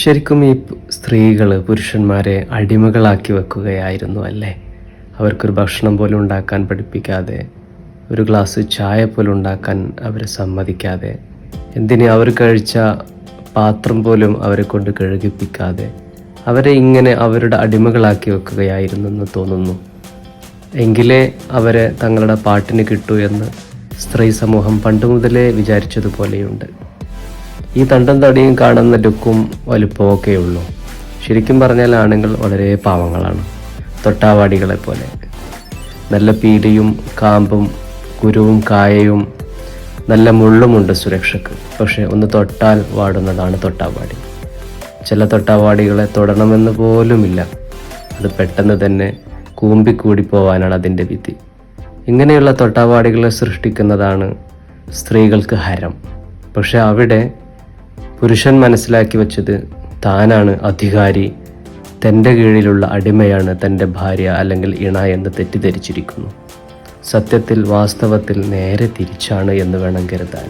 ശരിക്കും ഈ സ്ത്രീകൾ പുരുഷന്മാരെ അടിമകളാക്കി വെക്കുകയായിരുന്നു അല്ലേ? അവർക്കൊരു ഭക്ഷണം പോലും ഉണ്ടാക്കാൻ പഠിപ്പിക്കാതെ ഒരു ഗ്ലാസ് ചായ പോലും ഉണ്ടാക്കാൻ അവരെ സമ്മതിക്കാതെ എന്തിന് അവർ കഴിച്ച പാത്രം പോലും അവരെ കൊണ്ട് കഴുകിപ്പിക്കാതെ അവരെ ഇങ്ങനെ അവരുടെ അടിമകളാക്കി വെക്കുകയായിരുന്നു എന്ന് തോന്നുന്നു. എങ്കിലേ അവരെ തങ്ങളുടെ പാട്ടിന് കിട്ടൂ എന്ന് സ്ത്രീ സമൂഹം പണ്ട് മുതലേ വിചാരിച്ചതുപോലെയുണ്ട്. ഈ തണ്ടും തടിയും കാണുന്ന ലുക്കും വലുപ്പമൊക്കെ ഉള്ളൂ. ശരിക്കും പറഞ്ഞാൽ ആണുങ്ങൾ വളരെ പാവങ്ങളാണ്. തൊട്ടാവാടികളെ പോലെ. നല്ല പീലിയും കാമ്പും കുരുവും കായയും നല്ല മുള്ളുമുണ്ട് സുരക്ഷക്ക്. പക്ഷേ ഒന്ന് തൊട്ടാൽ വാടുന്നതാണ് തൊട്ടാവാടി. ചില തൊട്ടാവാടികളെ തൊടണമെന്ന് പോലുമില്ല. അത് പെട്ടെന്ന് തന്നെ കൂമ്പിക്കൂടി പോവാനാണ് അതിന്റെ വിധി. ഇങ്ങനെയുള്ള തൊട്ടാവാടികളെ സൃഷ്ടിക്കുന്നതാണ് സ്ത്രീകൾക്ക് ഹരം. പക്ഷെ അവിടെ പുരുഷൻ മനസ്സിലാക്കി വെച്ചത് താനാണ് അധികാരി. തന്റെ കീഴിലുള്ള അടിമയാണ് തന്റെ ഭാര്യ അല്ലെങ്കിൽ ഇണ എന്ന് തെറ്റിദ്ധരിച്ചിരിക്കുന്നു. സത്യത്തിൽ വാസ്തവത്തിൽ നേരെ തിരിച്ചാണ് എന്ന് വേണം കരുതാൻ.